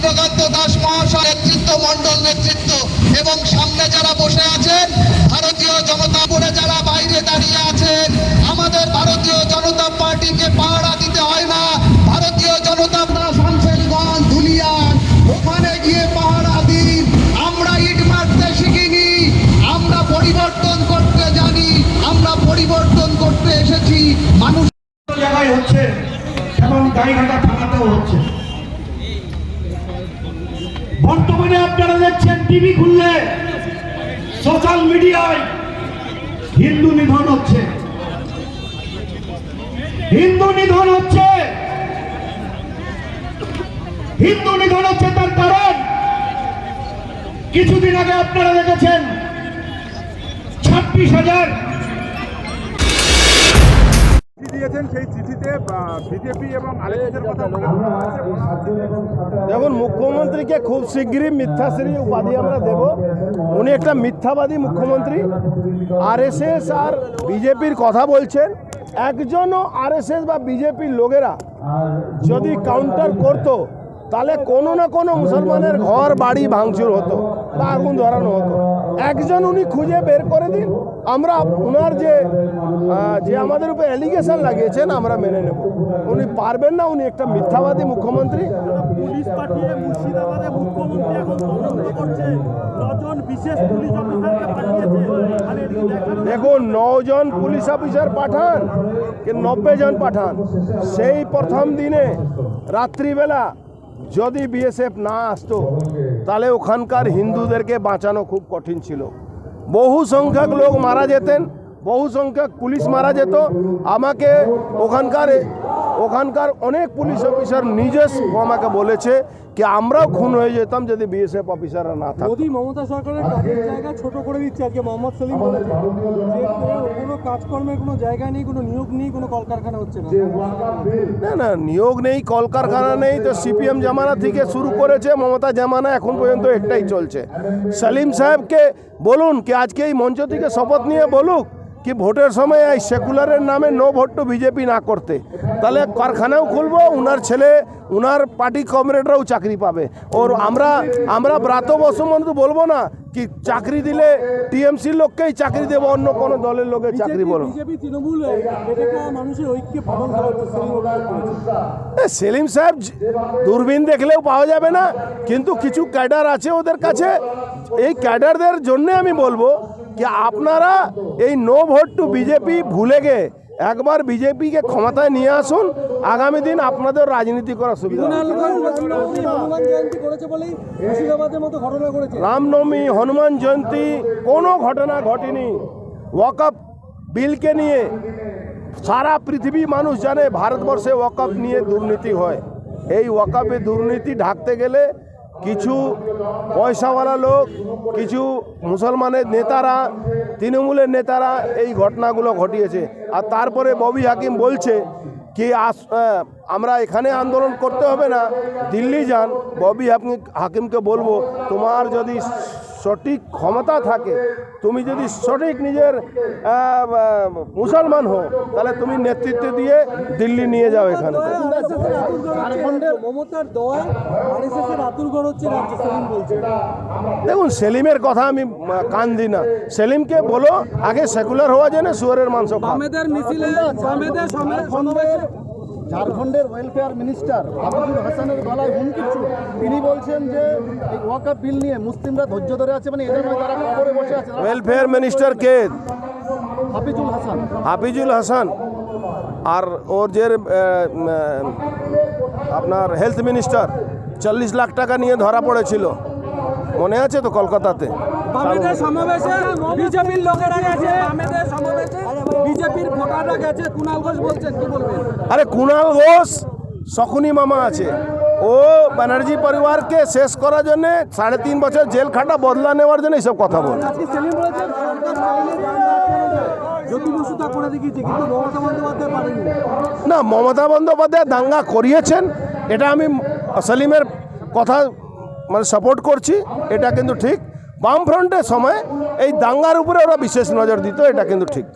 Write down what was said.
চন্দ্রকান্ত দাস মহাশয়। টিভি খুললে সোশ্যাল মিডিয়ায় হিন্দু নিধন হচ্ছে। হিন্দু নিধন হচ্ছে। হিন্দু নিধন হচ্ছে তার কারণ। কিছুদিন আগে আপনারা দেখেছেন, ছাব্বিশ হাজার দিয়েছেন সেই চিঠিতে বিজেপি এবং আরএসএসের কথা দেখুন মুখ্যমন্ত্রীকে খুব শীঘ্রই মিথ্যাশ্রী উপাধি আমরা দেব। উনি একটা মিথ্যাবাদী মুখ্যমন্ত্রী। আরএসএস আর বিজেপির কথা বলছেন। একজনও আরএসএস বা বিজেপির লোকেরা যদি কাউন্টার করতো তাহলে কোনো না কোনো মুসলমানের ঘর বাড়ি ভাঙচুর হতো বা আগুন ধরানো হতো। একজন উনি খুঁজে বের করে দিন আমরা ওনার যে যে আমাদের উপরে অ্যালিগেশন লাগিয়েছেন আমরা মেনে নেব। উনি পারবেন না উনি একটা মিথ্যাবাদী মুখ্যমন্ত্রী। পুলিশ পাঠিয়ে মুর্শিদাবাদে মুখ্যমন্ত্রী এখন তদন্ত করছে। নজন বিশেষ পুলিশ অফিসারকে পাঠিয়েছে। এদিকে দেখানো দেখুন নজন পুলিশ অফিসার পাঠান কি নব্বই জন পাঠান। সেই প্রথম দিনে রাত্রিবেলা যদি বিএসএফ না আসতো, তাহলে ওখানকার হিন্দুদেরকে বাঁচানো খুব কঠিন ছিল। বহু সংখ্যক লোক মারা যেতেন, বহু সংখ্যক পুলিশ মারা যেত। আমাকে ওখানকার ওখানকার অনেক পুলিশ অফিসার নিজস্ব আমাকে বলেছে কি আমরাও খুন হয়ে যেতাম যদি বিএসএফ অফিসাররা না থাকতো। মোদী মমতা সরকারের কাজের জায়গা ছোট করে দিচ্ছে আজকে মোহাম্মদ সেলিম বলেছে যে কোনো কাজকর্মের কোনো জায়গা নেই কোনো নিয়োগ নেই কোনো কলকারখানা হচ্ছে না। না না নিয়োগ নেই কলকারখানা নেই তো সিপিএম জামানা থেকে শুরু করেছে মমতা জামানা এখন পর্যন্ত একটাই চলছে। সালিম সাহেবকে বলুন কি আজকে এই মঞ্চ থেকে শপথ নিয়ে বলুক? কি ভোটের সময় এই সেকুলারের নামে নো ভোট টু বিজেপি না করতে? তাহলে কারখানাও খুলবো উনার ছেলে উনার পার্টি কমরেডরাও চাকরি পাবে। ওর আমরা আমরা ব্রাত বসুমন্ত বলব না কি চাকরি দিলে টিএমসির লোককেই চাকরি দেবো অন্য কোনো দলের লোকের চাকরি বলো। সেলিম সাহেব দূরবীন দেখলেও পাওয়া যাবে না কিন্তু কিছু ক্যাডার আছে ওদের কাছে। এই ক্যাডারদের জন্যে আমি বলব যে আপনারা এই নো ভোট টু বিজেপি ভুলে গে একবার বিজেপিকে ক্ষমতায় নিয়ে আসুন আগামী দিন আপনাদের রাজনীতি করার সুবিধা রামনবমী হনুমান জয়ন্তী কোনো ঘটনা ঘটেনি। ওয়াকআপ বিলকে নিয়ে সারা পৃথিবী মানুষ জানে ভারতবর্ষে ওয়াকআপ নিয়ে দুর্নীতি হয়। এই ওয়াকআপে দুর্নীতি ঢাকতে গেলে কিছু পয়সাওয়ালা লোক, কিছু মুসলমানের নেতারা, তৃণমূলের নেতারা এই ঘটনাগুলো ঘটিয়েছে। আর তারপরে ববি হাকিম বলছে কি, আস আমরা এখানে আন্দোলন করতে হবে না, দিল্লি যান। ববি হাকিম হাকিমকে বলব, তোমার যদি সঠিক ক্ষমতা থাকে, তুমি যদি সঠিক নিজের মুসলমান হো তাহলে তুমি নেতৃত্ব দিয়ে দিল্লি নিয়ে যাও এখানে। দেখুন, সেলিমের কথা আমি কান দিই না। সেলিমকে বলো, আগে সেকুলার হওয়া যায় না শুয়ারের মাংস খাও। ঝাড়খণ্ডের ওয়েলফেয়ার মিনিস্টার আবুল হাসানের গলায় হুমকি। তিনি বলছেন যে এই ওয়াকআপ বিল নিয়ে মুসলিমরা ধৈর্য ধরে আছে মানে এদের নয় তারা কবরে বসে আছে। ওয়েলফেয়ার মিনিস্টার কে? হাফিজুল হাসান। হাফিজুল হাসান। আর ওর যে আপনার হেলথ মিনিস্টার চল্লিশ লাখ টাকা নিয়ে ধরা পড়েছিল। মনে আছে তো কলকাতাতে? সমাবেশে বিজেপির লোকেরা গেছে। সমাবেশে বিজেপির ভোটাররা গেছে কুণাল ঘোষ বলছেন কি বলবেন? আরে কুণাল ঘোষ শকুনি মামা আছে। ও ব্যানার্জি পরিবারকে শেষ করার জন্য সাড়ে তিন বছর জেল খাটা বদলা নেওয়ার জন্য এইসব কথা বলে। না মমতা বন্দ্যোপাধ্যায় দাঙ্গা করিয়েছেন এটা আমি সলিমের কথা মানে সাপোর্ট করছি এটা কিন্তু ঠিক। বামফ্রন্টের সময় এই দাঙ্গার উপরে ওরা বিশেষ নজর দিত এটা কিন্তু ঠিক।